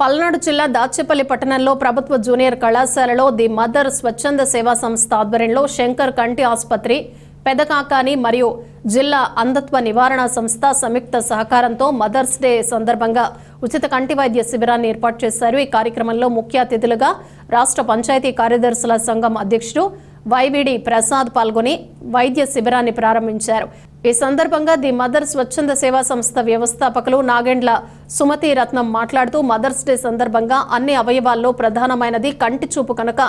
పల్నాడు జిల్లా దాచేపల్లి పట్టణంలో ప్రభుత్వ జూనియర్ కళాశాలలో ది మదర్ స్వచ్ఛంద సేవా సంస్థ ఆధ్వర్యంలో శంకర్ కంటి ఆసుపత్రి పెదకాకాని మరియు జిల్లా అంధత్వ నివారణ సంస్థ సంయుక్త సహకారంతో మదర్స్ డే సందర్భంగా ఉచిత కంటి వైద్య శిబిరాన్ని ఏర్పాటు చేశారు. ఈ కార్యక్రమంలో ముఖ్య అతిథులుగా రాష్ట్ర పంచాయతీ కార్యదర్శుల సంఘం అధ్యక్షుడు వైవిడి ప్రసాద్ పాల్గొని వైద్య శిబిరాన్ని ప్రారంభించారు. ఈ సందర్భంగా ది మదర్ స్వచ్ఛంద సేవా సంస్థ వ్యవస్థాపకులు నాగెండ్ల సుమతి రత్నం మాట్లాడుతూ మదర్స్ డే సందర్భంగా అన్ని అవయవాల్లో ప్రధానమైనది కంటి చూపు కనుక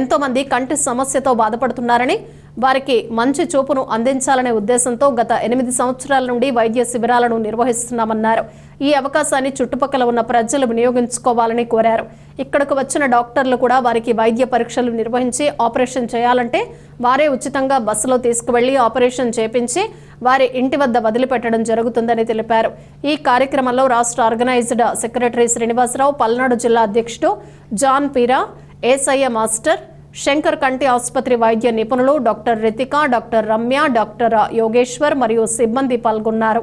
ఎంతో మంది కంటి సమస్యతో బాధపడుతున్నారని వారికి మంచి చూపును అందించాలనే ఉద్దేశంతో గత ఎనిమిది సంవత్సరాల నుండి వైద్య శిబిరాలను నిర్వహిస్తున్నామన్నారు. ఈ అవకాశాన్ని చుట్టుపక్కల ఉన్న ప్రజలు వినియోగించుకోవాలని కోరారు. ఇక్కడకు వచ్చిన డాక్టర్లు కూడా వారికి వైద్య పరీక్షలు నిర్వహించి ఆపరేషన్ చేయాలంటే వారే ఉచితంగా బస్సులో తీసుకువెళ్ళి ఆపరేషన్ చేపించి వారి ఇంటి వద్ద వదిలిపెట్టడం జరుగుతుందని తెలిపారు. ఈ కార్యక్రమంలో రాష్ట్ర ఆర్గనైజ్డ్ సెక్రటరీ శ్రీనివాసరావు పల్నాడు జిల్లా అధ్యక్షుడు జాన్ పీరా ఏసయ్య మాస్టర్ శంకర్ కంటి ఆసుపత్రి వైద్య నిపుణులు doctor Ritika doctor Ramya doctor Yogeshwar మరియు సిబ్బంది పాల్గొన్నారు.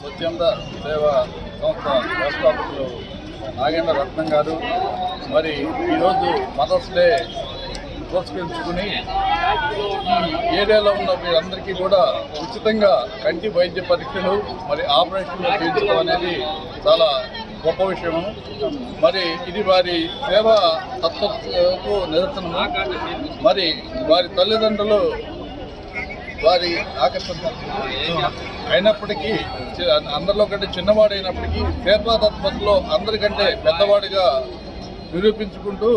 స్వచ్ఛంద సేవా సంస్థ వ్యవస్థాపకులు నాగేంద్ర రత్నం గారు. మరి ఈరోజు మదర్స్ డే పురస్కరించుకుని ఏరియాలో ఉన్న వీరందరికీ కూడా ఉచితంగా కంటి వైద్య పరీక్షలు మరి ఆపరేషన్లు చేయించడం అనేది చాలా గొప్ప విషయము. మరి ఇది వారి సేవా తత్వకు నిదర్శనము. మరి వారి తల్లిదండ్రులు వారి ఆకర్షణ. అయినప్పటికీ అందరిలో కంటే చిన్నవాడైనప్పటికీ సేవాతత్పతలో అందరికంటే పెద్దవాడిగా నిరూపించుకుంటూ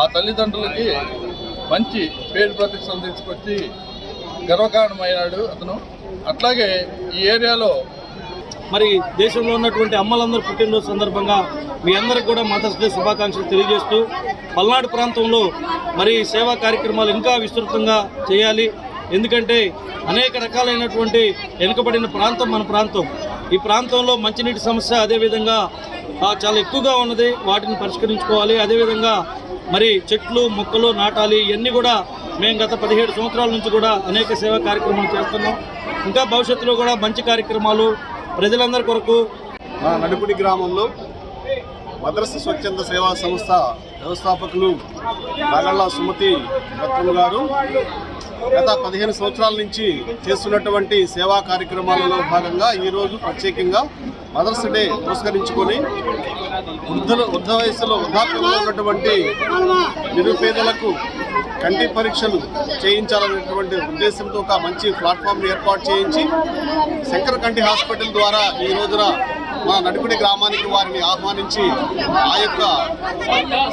ఆ తల్లిదండ్రులకి మంచి పేరు ప్రతిష్టలు తీసుకొచ్చి గర్వకారణమైనాడు అతను. అట్లాగే ఈ ఏరియాలో మరి దేశంలో ఉన్నటువంటి అమ్మలందరూ పుట్టినరోజు సందర్భంగా మీ అందరికి కూడా మదర్స్ డే శుభాకాంక్షలు తెలియజేస్తూ పల్నాడు ప్రాంతంలో మరి సేవా కార్యక్రమాలు ఇంకా విస్తృతంగా చేయాలి. ఎందుకంటే అనేక రకాలైనటువంటి వెనుకబడిన ప్రాంతం మన ప్రాంతం. ఈ ప్రాంతంలో మంచినీటి సమస్య అదేవిధంగా చాలా ఎక్కువగా ఉన్నది. వాటిని పరిష్కరించుకోవాలి. అదేవిధంగా మరి చెట్లు మొక్కలు నాటాలి ఇవన్నీ కూడా మేము గత పదిహేడు సంవత్సరాల నుంచి కూడా అనేక సేవా కార్యక్రమాలు చేస్తున్నాం. ఇంకా భవిష్యత్తులో కూడా మంచి కార్యక్రమాలు ప్రజలందరి కొరకు మా నడుపుడి గ్రామంలో మద్రస స్వచ్ఛంద సేవా సంస్థ వ్యవస్థాపకులు నాగళ్ళ సుమతి రత్నం గారు గత పదిహేను సంవత్సరాల నుంచి చేస్తున్నటువంటి సేవా కార్యక్రమాలలో భాగంగా ఈరోజు ప్రత్యేకంగా మదర్స్ డే పురస్కరించుకొని వృద్ధుల వృద్ధ వయసులో వృద్ధాప్యంలో ఉన్నటువంటి నిరుపేదలకు కంటి పరీక్షలు చేయించాలనేటువంటి ఉద్దేశంతో ఒక మంచి ప్లాట్ఫామ్ ఏర్పాటు చేయించి శంకర కంటి హాస్పిటల్ ద్వారా ఈ రోజున మా నడుకుడి గ్రామానికి వారిని ఆహ్వానించి ఆ యొక్క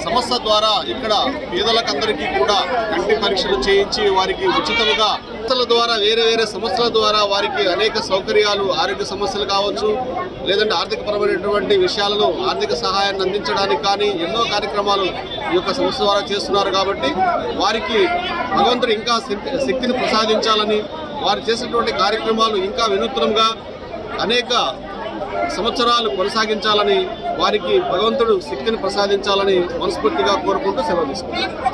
సమస్య ద్వారా ఇక్కడ పేదలకందరికీ కూడా కంటి పరీక్షలు చేయించి వారికి ఉచితంగా సంస్థల ద్వారా వేరే వేరే సంస్థల ద్వారా వారికి అనేక సౌకర్యాలు ఆరోగ్య సమస్యలు కావచ్చు లేదంటే ఆర్థికపరమైనటువంటి విషయాలలో ఆర్థిక సహాయాన్ని అందించడానికి కానీ ఎన్నో కార్యక్రమాలు ఈ యొక్క సంస్థ ద్వారా చేస్తున్నారు కాబట్టి వారికి భగవంతుడు ఇంకా శక్తిని ప్రసాదించాలని వారు చేసినటువంటి కార్యక్రమాలు ఇంకా వినూత్నంగా అనేక సంవత్సరాలు కొనసాగించాలని వారికి భగవంతుడు శక్తిని ప్రసాదించాలని మనస్ఫూర్తిగా కోరుకుంటూ సెలవు తీసుకుంటారు